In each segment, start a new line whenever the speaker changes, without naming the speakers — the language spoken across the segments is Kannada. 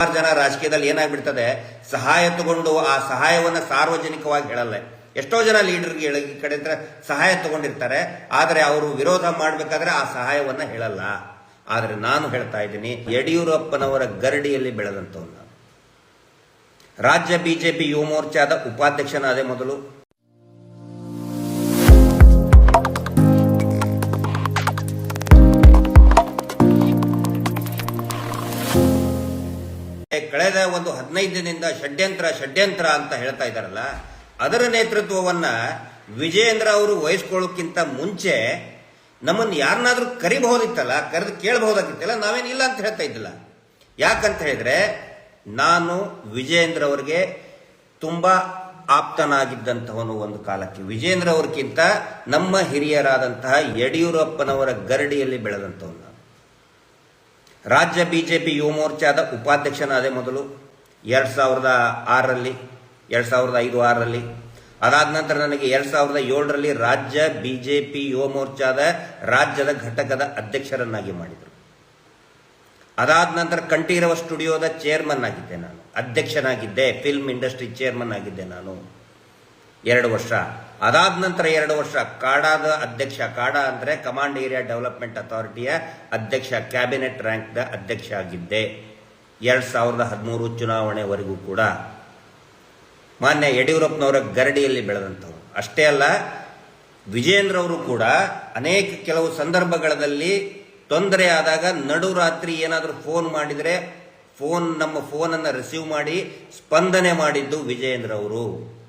ಸುಮಾರು ಜನ ರಾಜಕೀಯದಲ್ಲಿ ಏನಾಗ್ಬಿಡ್ತದೆ? ಸಹಾಯ ತಗೊಂಡು ಆ ಸಹಾಯವನ್ನ ಸಾರ್ವಜನಿಕವಾಗಿ ಹೇಳಲ್ಲ. ಎಷ್ಟೋ ಜನ ಲೀಡರ್ಗೆ ಈ ಕಡೆ ಸಹಾಯ ತಗೊಂಡಿರ್ತಾರೆ. ಆದರೆ ಅವರು ವಿರೋಧ ಮಾಡಬೇಕಾದ್ರೆ ಆ ಸಹಾಯವನ್ನ ಹೇಳಲ್ಲ. ಆದರೆ ನಾನು ಹೇಳ್ತಾ ಇದ್ದೀನಿ, ಯಡಿಯೂರಪ್ಪನವರ ಗರಡಿಯಲ್ಲಿ ನಾನು ರಾಜ್ಯ ಬಿಜೆಪಿ ಯುವ ಮೋರ್ಚಾದ ಉಪಾಧ್ಯಕ್ಷನಾದೆ ಮೊದಲು. ಕಳೆದ ಒಂದು ಹದಿನೈದು ದಿನದಿಂದ ಷಡ್ಯಂತ್ರ ಷಡ್ಯಂತ್ರ ಅಂತ ಹೇಳ್ತಾ ಇದ್ದಾರಲ್ಲ, ಅದರ ನೇತೃತ್ವವನ್ನ ವಿಜಯೇಂದ್ರ ಅವರು ವಹಿಸ್ಕೊಳ್ಳೋಕ್ಕಿಂತ ಮುಂಚೆ ನಮ್ಮನ್ನು ಯಾರನ್ನಾದ್ರೂ ಕರಿಬಹುದಿತ್ತಲ್ಲ, ಕರೆದು ಕೇಳಬಹುದಾಗಿತ್ತಲ್ಲ ನಾವೇನಿಲ್ಲ ಅಂತ ಹೇಳ್ತಾ ಇದ್ದಿಲ್ಲ. ಯಾಕಂತ ಹೇಳಿದ್ರೆ, ನಾನು ವಿಜಯೇಂದ್ರ ಅವರಿಗೆ ತುಂಬಾ ಆಪ್ತನಾಗಿದ್ದಂತಹವನು ಒಂದು ಕಾಲಕ್ಕೆ. ವಿಜೇಂದ್ರ ಅವ್ರಿಗಿಂತ ನಮ್ಮ ಹಿರಿಯರಾದಂತಹ ಯಡಿಯೂರಪ್ಪನವರ ಗರಡಿಯಲ್ಲಿ ಬೆಳೆದಂಥವನು ನಾನು ಜೆ ಪಿ ಯುವ ಮೋರ್ಚಾದ ಉಪಾಧ್ಯಕ್ಷನಾದೆ ಮೊದಲು ಎರಡು ಸಾವಿರದ ಆರರಲ್ಲಿ, ಎರಡು ಸಾವಿರದ ಐದು ಆರರಲ್ಲಿ. ಅದಾದ ನಂತರ ನನಗೆ ಎರಡು ಸಾವಿರದ ಏಳರಲ್ಲಿ ರಾಜ್ಯ ಬಿ ಜೆ ಪಿ ಯುವ ಮೋರ್ಚಾದ ರಾಜ್ಯದ ಘಟಕದ ಅಧ್ಯಕ್ಷರನ್ನಾಗಿ ಮಾಡಿದರು. ಅದಾದ ನಂತರ ಕಂಠೀರವ ಸ್ಟುಡಿಯೋದ ಚೇರ್ಮನ್ ಆಗಿದ್ದೆ ನಾನು. ಅಧ್ಯಕ್ಷನಾಗಿದ್ದೆ, ಫಿಲ್ಮ್ ಇಂಡಸ್ಟ್ರಿ ಚೇರ್ಮನ್ ಆಗಿದ್ದೆ ನಾನು. ಎರಡು ವರ್ಷ. ಅದಾದ ನಂತರ ಎರಡು ವರ್ಷ, ಕಾಡಾದ ಅಧ್ಯಕ್ಷ, ಕಾಡಾ ಅಂದರೆ ಕಮಾಂಡ್ ಏರಿಯಾ ಡೆವಲಪ್ಮೆಂಟ್ ಅಥಾರಿಟಿಯ ಅಧ್ಯಕ್ಷ ಕ್ಯಾಬಿನೆಟ್ ರ್ಯಾಂಕ್ದ ಅಧ್ಯಕ್ಷ ಆಗಿದ್ದೆ. ಎರಡು ಸಾವಿರದ ಹದಿಮೂರು ಚುನಾವಣೆವರೆಗೂ ಕೂಡ. ಮಾನ್ಯ ಯಡಿಯೂರಪ್ಪನವರ ಗರಡಿಯಲ್ಲಿ ಬೆಳೆದಂಥವ್ರು ಅಷ್ಟೇ ಅಲ್ಲ ವಿಜೇಂದ್ರ ಅವರು ಕೂಡ ಅನೇಕ ಕೆಲವು ಸಂದರ್ಭಗಳಲ್ಲಿ ತೊಂದರೆ ಆದಾಗ ನಡು ರಾತ್ರಿ ಏನಾದರೂ ಫೋನ್ ಮಾಡಿದರೆ ಫೋನ್ ನಮ್ಮ ಫೋನನ್ನು ರಿಸೀವ್ ಮಾಡಿ ಸ್ಪಂದನೆ ಮಾಡಿದ್ದು ವಿಜಯೇಂದ್ರ ಅವರು.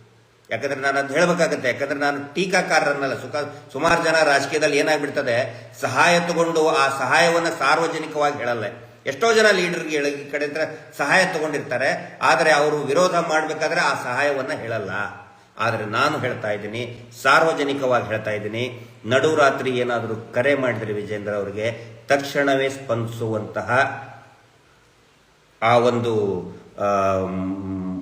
ಯಾಕಂದ್ರೆ ನಾನು ಅದು ಹೇಳಬೇಕಾಗತ್ತೆ. ಯಾಕಂದ್ರೆ ನಾನು ಟೀಕಾಕಾರರನ್ನಲ್ಲ ಸುಖ ಸುಮಾರು ಜನ ರಾಜಕೀಯದಲ್ಲಿ ಏನಾಗ್ಬಿಡ್ತದೆ, ಸಹಾಯ ತಗೊಂಡು ಆ ಸಹಾಯವನ್ನ ಸಾರ್ವಜನಿಕವಾಗಿ ಹೇಳಲ್ಲ. ಎಷ್ಟೋ ಜನ ಲೀಡರ್ಗೆ ಈ ಕಡೆ ಹತ್ರ ಸಹಾಯ ತಗೊಂಡಿರ್ತಾರೆ, ಆದರೆ ಅವರು ವಿರೋಧ ಮಾಡಬೇಕಾದ್ರೆ ಆ ಸಹಾಯವನ್ನ ಹೇಳಲ್ಲ. ಆದರೆ ನಾನು ಹೇಳ್ತಾ ಇದ್ದೀನಿ, ಸಾರ್ವಜನಿಕವಾಗಿ ಹೇಳ್ತಾ ಇದ್ದೀನಿ, ನಡು ರಾತ್ರಿ ಏನಾದರೂ ಕರೆ ಮಾಡಿದ್ರೆ ವಿಜೇಂದ್ರ ಅವರಿಗೆ, ತಕ್ಷಣವೇ ಸ್ಪಂದಿಸುವಂತಹ ಆ ಒಂದು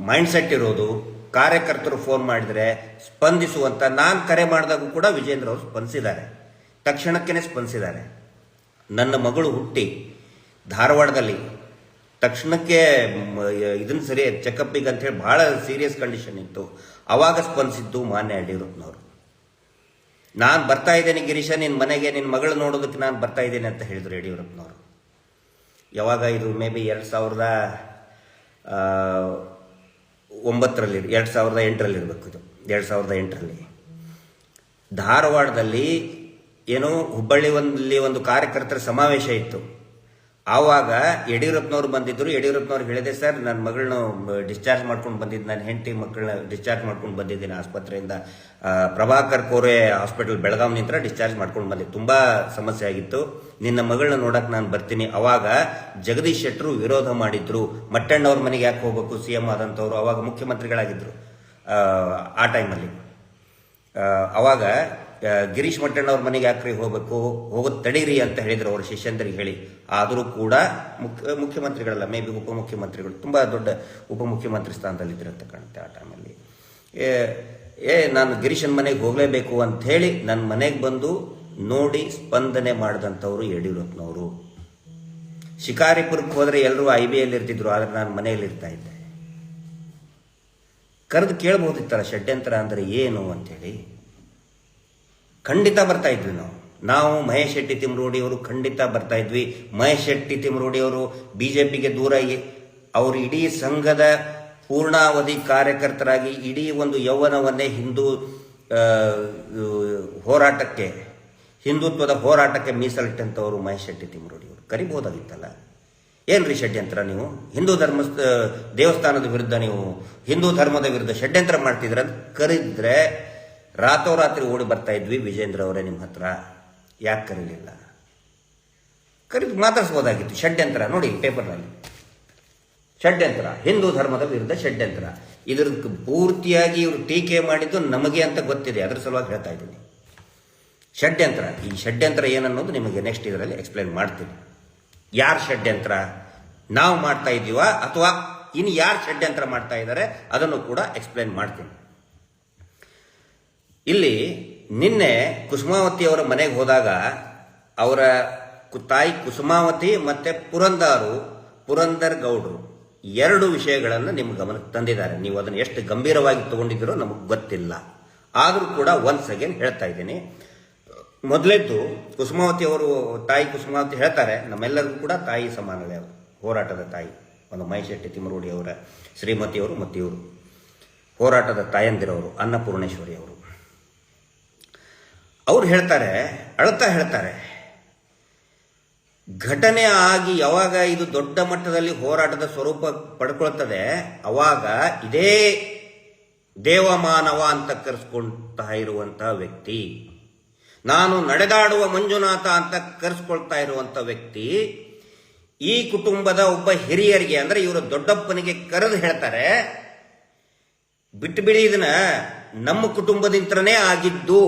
ಮೈಂಡ್ಸೆಟ್ ಇರೋದು ಕಾರ್ಯಕರ್ತರು ಫೋನ್ ಮಾಡಿದರೆ ಸ್ಪಂದಿಸುವಂತ, ನಾನು ಕರೆ ಮಾಡಿದಾಗೂ ಕೂಡ ವಿಜೇಂದ್ರ ಅವರು ಸ್ಪಂದಿಸಿದ್ದಾರೆ. ತಕ್ಷಣಕ್ಕೇ ಸ್ಪಂದಿಸಿದ್ದಾರೆ. ನನ್ನ ಮಗಳು ಹುಟ್ಟಿ, ಧಾರವಾಡದಲ್ಲಿ. ತಕ್ಷಣಕ್ಕೆ ಇದನ್ನ ಸರಿ ಚೆಕಪ್ಪಿಗೆ ಹೇಳಿ ಬಹಳ ಸೀರಿಯಸ್ ಕಂಡೀಷನ್ ಇತ್ತು. ಅವಾಗ ಸ್ಪಂದಿಸಿದ್ದು ಮಾನ್ಯ ಯಡಿಯೂರಪ್ಪನವರು. ನಾನು ಬರ್ತಾ ಇದ್ದೇನೆ ಗಿರೀಶ ನಿನ್ನ ಮನೆಗೆ ನಿನ್ನ ಮಗಳು ನೋಡೋದಕ್ಕೆ ನಾನು ಬರ್ತಾ ಇದ್ದೇನೆ ಅಂತ ಹೇಳಿದ್ರು ಯಡಿಯೂರಪ್ಪನವರು. ಯಾವಾಗ ಇದು ಮೇ ಬಿ ಎರಡು ಸಾವಿರದ ಒಂಬತ್ತರಲ್ಲಿ, ಎರಡು ಸಾವಿರದ ಎಂಟರಲ್ಲಿ ಇರಬೇಕು ಇದು. ಎರಡು ಸಾವಿರದ ಎಂಟರಲ್ಲಿ. ಧಾರವಾಡದಲ್ಲಿ ಏನೋ ಹುಬ್ಬಳ್ಳಿ ಒಂದಲ್ಲಿ ಒಂದು ಕಾರ್ಯಕರ್ತರ ಸಮಾವೇಶ ಇತ್ತು. ಆವಾಗ ಯಡಿಯೂರಪ್ಪನವ್ರು ಬಂದಿದ್ರು. ಯಡಿಯೂರಪ್ಪನವ್ರು ಹೇಳಿದೆ ಸರ್ ನನ್ನ ಮಗಳನ್ನ ಡಿಸ್ಚಾರ್ಜ್ ಮಾಡ್ಕೊಂಡು ಬಂದಿದ್ದು ನನ್ನ ಹೆಂಡತಿ ಮಕ್ಕಳನ್ನ ಡಿಸ್ಚಾರ್ಜ್ ಮಾಡ್ಕೊಂಡು ಬಂದಿದ್ದೀನಿ ಆಸ್ಪತ್ರೆಯಿಂದ. ಪ್ರಭಾಕರ್ ಕೋರೆ ಹಾಸ್ಪಿಟಲ್ ಬೆಳಗಾವಿ ನಿಂತರ ಡಿಸ್ಚಾರ್ಜ್ ಮಾಡ್ಕೊಂಡು ಬಂದಿದ್ದು ತುಂಬ ಸಮಸ್ಯೆ ಆಗಿತ್ತು. ನಿನ್ನ ಮಗಳನ್ನ ನೋಡಕ್ಕೆ ನಾನು ಬರ್ತೀನಿ. ಅವಾಗ ಜಗದೀಶ್ ಶೆಟ್ಟರು ವಿರೋಧ ಮಾಡಿದ್ರು. ಮಟ್ಟಣ್ಣವ್ರ ಮನೆಗೆ ಯಾಕೆ ಹೋಗ್ಬೇಕು? ಸಿ ಎಂ ಆದಂಥವ್ರು ಅವಾಗ ಮುಖ್ಯಮಂತ್ರಿಗಳಾಗಿದ್ದರು ಆ, ಟೈಮಲ್ಲಿ ಅವಾಗ ಗಿರೀಶ್ ಮಟ್ಟಣ್ಣವ್ರ ಮನೆಗೆ ಯಾಕ್ರಿ ಹೋಗಬೇಕು? ಹೋಗೋದು ತಡೀರಿ ಅಂತ ಹೇಳಿದ್ರು ಅವ್ರ ಶಿಷ್ಯಂದ್ರಿಗೆ ಹೇಳಿ. ಆದರೂ ಕೂಡ ಮುಖ್ಯ ಮುಖ್ಯಮಂತ್ರಿಗಳಲ್ಲ, ಮೇ ಬಿ ಉಪಮುಖ್ಯಮಂತ್ರಿಗಳು, ತುಂಬ ದೊಡ್ಡ ಉಪಮುಖ್ಯಮಂತ್ರಿ ಸ್ಥಾನದಲ್ಲಿ ಇದ್ರಂತ ಕಾಣುತ್ತೆ ಆ ಟೈಮಲ್ಲಿ. ಏ ನಾನು ಗಿರೀಶನ್ ಮನೆಗೆ ಹೋಗಲೇಬೇಕು ಅಂತ ಹೇಳಿ ನನ್ನ ಮನೆಗೆ ಬಂದು ನೋಡಿ ಸ್ಪಂದನೆ ಮಾಡಿದಂಥವ್ರು ಯಡಿಯೂರಪ್ಪನವರು. ಶಿಕಾರಿಪುರಕ್ಕೆ ಹೋದರೆ ಎಲ್ಲರೂ ಐ ಬಿ ಎಲ್ಲಿ ಇರ್ತಿದ್ರು ಆದರೆ ನಾನು ಮನೆಯಲ್ಲಿ ಇರ್ತಾ ಇದ್ದೆ. ಕರೆದು ಕೇಳಬಹುದಿತ್ತಲ್ಲ ಷಡ್ಯಂತ್ರ ಅಂದರೆ ಏನು ಅಂತೇಳಿ? ಖಂಡಿತ ಬರ್ತಾ ಇದ್ವಿ ನಾವು. ನಾವು ಮಹೇಶ್ ಶೆಟ್ಟಿ ತಿಮ್ರೋಡಿ ಅವರು ಖಂಡಿತ ಬರ್ತಾ ಇದ್ವಿ. ಮಹೇಶ್ ಶೆಟ್ಟಿ ತಿಮ್ರೋಡಿ ಅವರು ಬಿಜೆಪಿಗೆ ದೂರ ಇ- ಅವರು ಇಡೀ ಸಂಘದ ಪೂರ್ಣಾವಧಿ ಕಾರ್ಯಕರ್ತರಾಗಿ ಇಡೀ ಒಂದು ಯೌವನವನ್ನೇ ಹಿಂದೂ ಹೋರಾಟಕ್ಕೆ, ಹಿಂದುತ್ವದ ಹೋರಾಟಕ್ಕೆ ಮೀಸಲಿಟ್ಟಂಥವರು ಮಹೇಶ್ ಶೆಟ್ಟಿ ತಿಮ್ರೋಡಿ ಅವರು ಕರಿಬಹುದಾಗಿತ್ತಲ್ಲ ಏನ್ರಿ ಷಡ್ಯಂತ್ರ ನೀವು? ಹಿಂದೂ ಧರ್ಮ ದೇವಸ್ಥಾನದ ವಿರುದ್ಧ ನೀವು ಹಿಂದೂ ಧರ್ಮದ ವಿರುದ್ಧ ಷಡ್ಯಂತ್ರ ಮಾಡ್ತಿದ್ರ ಅಂತ ರಾತ್ರೋರಾತ್ರಿ ಓಡಿ ಬರ್ತಾ ಇದ್ವಿ. ವಿಜೇಂದ್ರ ಅವರೇ ನಿಮ್ಮ ಹತ್ರ. ಯಾಕೆ ಕರೀಲಿಲ್ಲ? ಕರೆದು ಮಾತಾಡಿಸ್ಬೋದಾಗಿತ್ತು. ಷಡ್ಯಂತ್ರ ನೋಡಿ ಪೇಪರ್ನಲ್ಲಿ. ಷಡ್ಯಂತ್ರ. ಹಿಂದೂ ಧರ್ಮದ ವಿರುದ್ಧ ಷಡ್ಯಂತ್ರ. ಇದ್ರದ್ದು ಪೂರ್ತಿಯಾಗಿ ಇವರು ಟೀಕೆ ಮಾಡಿದ್ದು ನಮಗೆ ಅಂತ ಗೊತ್ತಿದೆ. ಅದರ ಸಲುವಾಗಿ ಹೇಳ್ತಾ ಇದ್ದೀನಿ. ಷಡ್ಯಂತ್ರ. ಈ ಷಡ್ಯಂತ್ರ ಏನನ್ನೋದು ನಿಮಗೆ ನೆಕ್ಸ್ಟ್ ಇದರಲ್ಲಿ ಎಕ್ಸ್ಪ್ಲೈನ್ ಮಾಡ್ತೀನಿ. ಯಾರು ಷಡ್ಯಂತ್ರ? ನಾವು ಮಾಡ್ತಾ ಇದ್ದೀವ ಅಥವಾ ಇನ್ನು ಯಾರು ಷಡ್ಯಂತ್ರ ಮಾಡ್ತಾ ಇದ್ದಾರೆ? ಅದನ್ನು ಕೂಡ ಎಕ್ಸ್ಪ್ಲೈನ್ ಮಾಡ್ತೀನಿ. ಇಲ್ಲಿ ನಿನ್ನೆ ಕುಸುಮಾವತಿ ಅವರ ಮನೆಗೆ ಹೋದಾಗ ಅವರ ತಾಯಿ ಕುಸುಮಾವತಿ ಮತ್ತೆ ಪುರಂದರು ಪುರಂದರ್ ಗೌಡ್ರು ಎರಡು ವಿಷಯಗಳನ್ನು ನಿಮ್ಮ ಗಮನಕ್ಕೆ ತಂದಿದ್ದಾರೆ. ನೀವು ಅದನ್ನು ಎಷ್ಟು ಗಂಭೀರವಾಗಿ ತಗೊಂಡಿದ್ದೀರೋ ನಮಗೆ ಗೊತ್ತಿಲ್ಲ. ಆದರೂ ಕೂಡ ಒನ್ಸ್ ಅಗೇನ್ ಹೇಳ್ತಾ ಇದ್ದೀನಿ. ಮೊದಲೇದ್ದು ಕುಸುಮಾವತಿ ಅವರು, ತಾಯಿ ಕುಸುಮಾವತಿ ಹೇಳ್ತಾರೆ, ನಮ್ಮೆಲ್ಲರಿಗೂ ಕೂಡ ತಾಯಿ ಸಮಾನವೇ ಹೋರಾಟದ ತಾಯಿ, ಒಂದು ಮಹೇಶೆಟ್ಟಿ ತಿಮ್ಮರೂಡಿಯವರ ಅವರ ಶ್ರೀಮತಿಯವರು ಮತ್ತು ಇವರು ಹೋರಾಟದ ತಾಯಂದಿರವರು, ಅನ್ನಪೂರ್ಣೇಶ್ವರಿ ಅವರು. ಅವ್ರು ಹೇಳ್ತಾರೆ ಅಳ್ತಾ ಹೇಳ್ತಾರೆ, ಘಟನೆ ಆಗಿ ಯಾವಾಗ ಇದು ದೊಡ್ಡ ಮಟ್ಟದಲ್ಲಿ ಹೋರಾಟದ ಸ್ವರೂಪ ಪಡ್ಕೊಳ್ತದೆ, ಅವಾಗ ಇದೇ ದೇವಮಾನವ ಅಂತ ಕರೆಸ್ಕೊಳ್ತಾ ಇರುವಂತಹ ವ್ಯಕ್ತಿ, ನಾನು ನಡೆದಾಡುವ ಮಂಜುನಾಥ ಅಂತ ಕರೆಸ್ಕೊಳ್ತಾ ಇರುವಂತ ವ್ಯಕ್ತಿ, ಈ ಕುಟುಂಬದ ಒಬ್ಬ ಹಿರಿಯರಿಗೆ, ಅಂದ್ರೆ ಇವರ ದೊಡ್ಡಪ್ಪನಿಗೆ ಕರೆದು ಹೇಳ್ತಾರೆ ಬಿಟ್ಟು ಬಿಡಿ ಇದನ್ನ, ನಮ್ಮ ಕುಟುಂಬದಿಂದನೇ ಆಗಿದ್ದು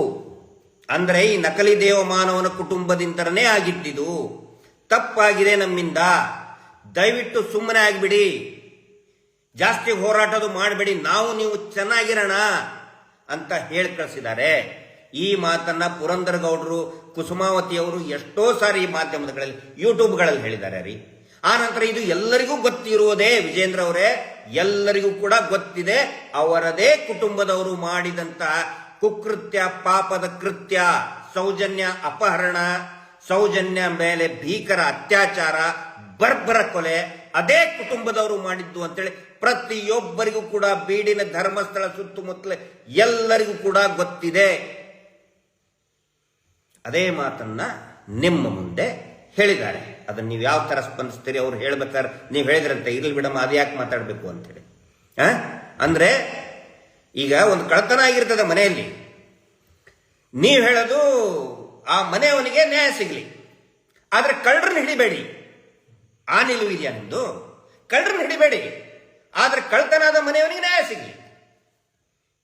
ಅಂದ್ರೆ ಈ ನಕಲಿ ದೇವಮಾನವನ ಕುಟುಂಬದಿಂದನೇ ಆಗಿದ್ದಿದು ತಪ್ಪಾಗಿದೆ ನಮ್ಮಿಂದ. ದಯವಿಟ್ಟು ಸುಮ್ಮನೆ ಆಗಿಬಿಡಿ. ಜಾಸ್ತಿ ಹೋರಾಟದು ಮಾಡಬೇಡಿ. ನಾವು ನೀವು ಚೆನ್ನಾಗಿರೋಣ ಅಂತ ಹೇಳಿ ಕಳಿಸಿದ್ದಾರೆ. ಈ ಮಾತನ್ನ ಪುರಂದರ ಗೌಡರು ಕುಸುಮಾವತಿ ಅವರು ಎಷ್ಟೋ ಸಾರಿ ಈ ಮಾಧ್ಯಮಗಳಲ್ಲಿ, ಯೂಟ್ಯೂಬ್ಗಳಲ್ಲಿ ಹೇಳಿದ್ದಾರೆ ರೀ. ಆ ನಂತರ ಇದು ಎಲ್ಲರಿಗೂ ಗೊತ್ತಿರುವುದೇ ವಿಜೇಂದ್ರ ಅವರೇ. ಎಲ್ಲರಿಗೂ ಕೂಡ ಗೊತ್ತಿದೆ. ಅವರದೇ ಕುಟುಂಬದವರು ಮಾಡಿದಂತಹ ಕುಕೃತ್ಯ, ಪಾಪದ ಕೃತ್ಯ, ಸೌಜನ್ಯ ಅಪಹರಣ, ಸೌಜನ್ಯ ಮೇಲೆ ಭೀಕರ ಅತ್ಯಾಚಾರ, ಬರ್ಬರ ಕೊಲೆ, ಅದೇ ಕುಟುಂಬದವರು ಮಾಡಿದ್ದು ಅಂತೇಳಿ ಪ್ರತಿಯೊಬ್ಬರಿಗೂ ಕೂಡ ಬೀಡಿನ ಧರ್ಮಸ್ಥಳ ಸುತ್ತಮುತ್ತಲೇ ಎಲ್ಲರಿಗೂ ಕೂಡ ಗೊತ್ತಿದೆ. ಅದೇ ಮಾತನ್ನ ನಿಮ್ಮ ಮುಂದೆ ಹೇಳಿದ್ದಾರೆ. ಅದನ್ನ ನೀವು ಯಾವ ತರ ಸ್ಪಂದಿಸ್ತೀರಿ, ಅವ್ರು ಹೇಳ್ಬೇಕಾದ್ರೆ, ನೀವು ಹೇಳಿದ್ರಂತೆ, ಇರ್ಲಿ ಬಿಡಮ್ಮ, ಅದ್ಯಾಕೆ ಮಾತಾಡಬೇಕು ಅಂತೇಳಿ? ಅಂದ್ರೆ ಈಗ ಒಂದು ಕಳತನ ಆಗಿರ್ತದೆ ಮನೆಯಲ್ಲಿ. ನೀವು ಹೇಳೋದು ಆ ಮನೆಯವನಿಗೆ ನ್ಯಾಯ ಸಿಗಲಿ. ಆದರೆ ಕಳ್ಳರನ್ನ ಹಿಡಿಬೇಡಿ. ಆ ನಿಲುವು ಇದೆಯಾ ನಿಮ್ಮದು ಕಳ್ಳರನ್ನ ಹಿಡಿಬೇಡಿ. ಆದರೆ ಕಳ್ತನಾದ ಮನೆಯವನಿಗೆ ನ್ಯಾಯ ಸಿಗಲಿ.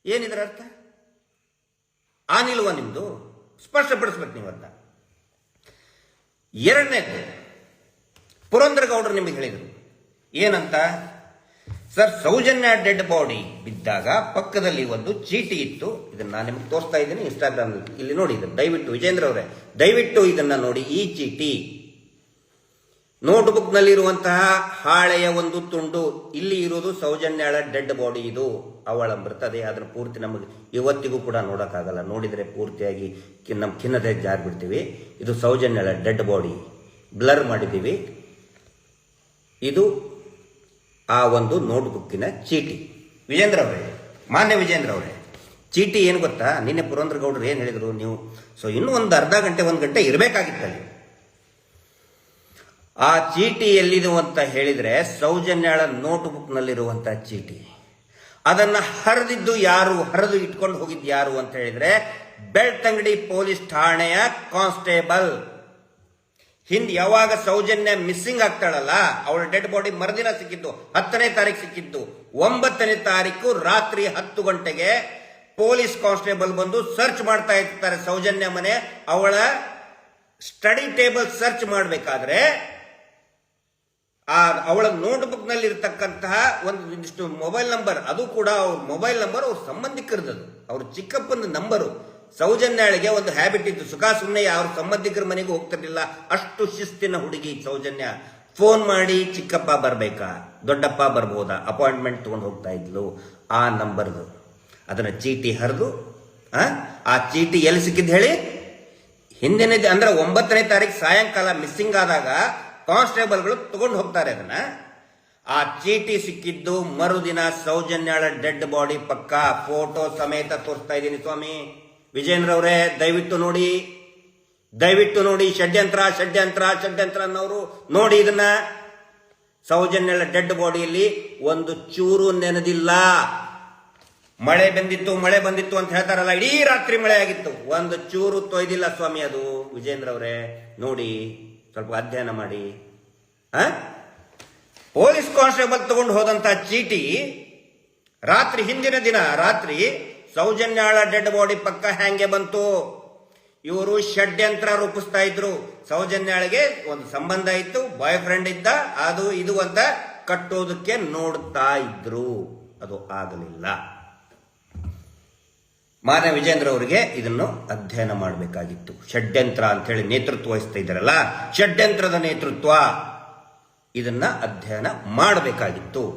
ಏನಿದ್ರ ಅರ್ಥ? ಆ ನಿಲುವ ನಿಮ್ಮದು ಸ್ಪಷ್ಟಪಡಿಸ್ಬೇಕು ನೀವು ಅಂತ. ಎರಡನೇದು ಪುರಂದರ ಗೌಡರು ನಿಮಗೆ ಹೇಳಿದರು. ಏನಂತ? ಸರ್, ಸೌಜನ್ಯ ಡೆಡ್ ಬಾಡಿ ಬಿದ್ದಾಗ ಪಕ್ಕದಲ್ಲಿ ಒಂದು ಚೀಟಿ ಇತ್ತು. ಇದನ್ನ ನಾನು ನಿಮಗೆ ತೋರಿಸ್ತಾ ಇದ್ದೀನಿ ಇನ್ಸ್ಟಾಗ್ರಾಮ್ ಇಲ್ಲಿ ನೋಡಿ, ಇದನ್ನು ದಯವಿಟ್ಟು ವಿಜೇಂದ್ರ ಅವರೇ, ದಯವಿಟ್ಟು ಇದನ್ನ ನೋಡಿ, ಈ ಚೀಟಿ. ನೋಟ್ಬುಕ್ ನಲ್ಲಿರುವಂತಹ ಹಾಳೆಯ ಒಂದು ತುಂಡು, ಇಲ್ಲಿ ಇರುವುದು ಸೌಜನ್ಯಳ ಡೆಡ್ ಬಾಡಿ ಇದು. ಅವಳ ಮೃತದೇ ಅದರ ಪೂರ್ತಿ ನಮಗೆ ಇವತ್ತಿಗೂ ಕೂಡ ನೋಡೋಕ್ಕಾಗಲ್ಲ. ನೋಡಿದರೆ ಪೂರ್ತಿಯಾಗಿ ನಮ್ಮ ಖಿನ್ನತೆ ಜಾರಿ ಬಿಡ್ತೀವಿ ಇದು ಸೌಜನ್ಯಳ ಡೆಡ್ ಬಾಡಿ. ಬ್ಲರ್ ಮಾಡಿದ್ದೀವಿ. ಇದು ಆ ಒಂದು ನೋಟ್ಬುಕ್ಕಿನ ಚೀಟಿ. ವಿಜೇಂದ್ರ ಅವರೇ ಮಾನ್ಯ ವಿಜೇಂದ್ರ ಅವರೇ ಚೀಟಿ ಏನು ಗೊತ್ತಾ? ನಿನ್ನೆ ಪುರಂದ್ರ ಗೌಡರು ಏನು ಹೇಳಿದರು ನೀವು? ಸೊ ಇನ್ನೂ ಒಂದು ಅರ್ಧ ಗಂಟೆ, ಒಂದು ಗಂಟೆ ಇರಬೇಕಾಗಿತ್ತಲ್ಲಿ. ಆ ಚೀಟಿ ಎಲ್ಲಿದು ಅಂತ ಹೇಳಿದರೆ ಸೌಜನ್ಯಾಳ ನೋಟ್ಬುಕ್ನಲ್ಲಿರುವಂಥ ಚೀಟಿ. ಅದನ್ನು ಹರಿದಿದ್ದು ಯಾರು? ಹರಿದು ಇಟ್ಕೊಂಡು ಹೋಗಿದ್ದು ಯಾರು ಅಂತ ಹೇಳಿದರೆ, ಬೆಳ್ತಂಗಡಿ ಪೊಲೀಸ್ ಠಾಣೆಯ ಕಾನ್ಸ್ಟೇಬಲ್ ಹಿಂದ್ ಯಾವಾಗ ಸೌಜನ್ಯ ಮಿಸ್ಸಿಂಗ್ ಆಗ್ತಾಳಲ್ಲ, ಅವಳ ಡೆಡ್ ಬಾಡಿ ಮರುದಿನ ಸಿಕ್ಕಿದ್ದು, ಹತ್ತನೇ ತಾರೀಕು ಸಿಕ್ಕಿದ್ದು. ಒಂಬತ್ತನೇ ತಾರೀಕು ರಾತ್ರಿ ಹತ್ತು ಗಂಟೆಗೆ ಪೊಲೀಸ್ ಕಾನ್ಸ್ಟೇಬಲ್ ಬಂದು ಸರ್ಚ್ ಮಾಡ್ತಾ ಇರ್ತಾರೆ ಸೌಜನ್ಯ ಮನೆ. ಅವಳ ಸ್ಟಡಿ ಟೇಬಲ್ ಸರ್ಚ್ ಮಾಡಬೇಕಾದ್ರೆ, ಆ ಅವಳ ನೋಟ್ಬುಕ್ನಲ್ಲಿ ಇರತಕ್ಕಂತಹ ಒಂದು ಇಷ್ಟು ಮೊಬೈಲ್ ನಂಬರ್, ಅದು ಕೂಡ ಅವ್ರ ಮೊಬೈಲ್ ನಂಬರ್ ಅವ್ರ ಸಂಬಂಧಿಕರದ್ದು. ಅವ್ರ ಚಿಕ್ಕಪ್ಪನ ನಂಬರು. ಸೌಜನ್ಯಳಿಗೆ ಒಂದು ಹ್ಯಾಬಿಟ್ ಇತ್ತು. ಸುಖ ಸುಮ್ಮನೆ ಅವ್ರ ಸಂಬಂಧಿಕರ ಮನೆಗೆ ಹೋಗ್ತಿರ್ಲಿಲ್ಲ. ಅಷ್ಟು ಶಿಸ್ತಿನ ಹುಡುಗಿ ಸೌಜನ್ಯ. ಫೋನ್ ಮಾಡಿ, ಚಿಕ್ಕಪ್ಪ ಬರಬೇಕಾ? ದೊಡ್ಡಪ್ಪ ಬರ್ಬೋದಾ? ಅಪಾಯಿಂಟ್ಮೆಂಟ್ ತಗೊಂಡು ಹೋಗ್ತಾ ಇದ್ಲು. ಆ ನಂಬರ್ದು ಅದನ್ನ ಚೀಟಿ ಹರಿದು, ಆ ಚೀಟಿ ಎಲ್ಲಿ ಸಿಕ್ಕಿದ್ದು ಹೇಳಿ? ಹಿಂದಿನ ಅಂದ್ರೆ ಒಂಬತ್ತನೇ ತಾರೀಕು ಸಾಯಂಕಾಲ ಮಿಸ್ಸಿಂಗ್ ಆದಾಗ ಕಾನ್ಸ್ಟೇಬಲ್ಗಳು ತಗೊಂಡು ಹೋಗ್ತಾರೆ ಅದನ್ನ. ಆ ಚೀಟಿ ಸಿಕ್ಕಿದ್ದು ಮರುದಿನ ಸೌಜನ್ಯಾಳ ಡೆಡ್ ಬಾಡಿ ಪಕ್ಕ. ಫೋಟೋ ಸಮೇತ ತೋರಿಸ್ತಾ ಇದ್ದೀನಿ ಸ್ವಾಮಿ. ವಿಜೇಂದ್ರ ಅವರೇ ದಯವಿಟ್ಟು ನೋಡಿ ದಯವಿಟ್ಟು ನೋಡಿ ಷಡ್ಯಂತ್ರ ಷಡ್ಯಂತ್ರ ಷಡ್ಯಂತ್ರ ಅನ್ನೋರು ನೋಡಿ ಇದನ್ನ. ಸೌಜನ್ಯಳ ಡೆಡ್ ಬಾಡಿಯಲ್ಲಿ ಒಂದು ಚೂರು ನೆನೆದಿಲ್ಲ. ಮಳೆ ಬಂದಿತ್ತು ಮಳೆ ಬಂದಿತ್ತು ಅಂತ ಹೇಳ್ತಾರಲ್ಲ, ಇಡೀ ರಾತ್ರಿ ಮಳೆ ಆಗಿತ್ತು. ಒಂದು ಚೂರು ತೊಯ್ದಿಲ್ಲ ಸ್ವಾಮಿ ಅದು. ವಿಜೇಂದ್ರ ಅವರೇ ನೋಡಿ, ಸ್ವಲ್ಪ ಅಧ್ಯಯನ ಮಾಡಿ. ಆ? ಪೊಲೀಸ್ ಕಾನ್ಸ್ಟೇಬಲ್ ತಗೊಂಡು ಹೋದಂತ ಚೀಟಿ, ರಾತ್ರಿ ಹಿಂದಿನ ದಿನ, ರಾತ್ರಿ ಸೌಜನ್ಯಾಳ ಡೆಡ್ ಬಾಡಿ ಪಕ್ಕ ಹ್ಯಾಂಗೆ ಬಂತು? ಇವರು ಷಡ್ಯಂತ್ರ ರೂಪಿಸ್ತಾ ಇದ್ರು. ಸೌಜನ್ಯಾಳಿಗೆ ಒಂದು ಸಂಬಂಧ ಇತ್ತು ಬಾಯ್ ಫ್ರೆಂಡ್ ಇದ್ದ, ಅದು ಇದು ಅಂತ ಕಟ್ಟೋದಕ್ಕೆ ನೋಡ್ತಾ ಇದ್ರು. ಅದು ಆಗಲಿಲ್ಲ. ಮಾನ್ಯ ವಿಜೇಂದ್ರ ಅವರಿಗೆ ಇದನ್ನು ಅಧ್ಯಯನ ಮಾಡಬೇಕಾಗಿತ್ತು. ಷಡ್ಯಂತ್ರ ಅಂತ ಹೇಳಿ ನೇತೃತ್ವ ವಹಿಸ್ತಾ ಇದ್ದಾರಲ್ಲ, ಷಡ್ಯಂತ್ರದ ನೇತೃತ್ವ ಇದನ್ನ ಅಧ್ಯಯನ ಮಾಡಬೇಕಾಗಿತ್ತು.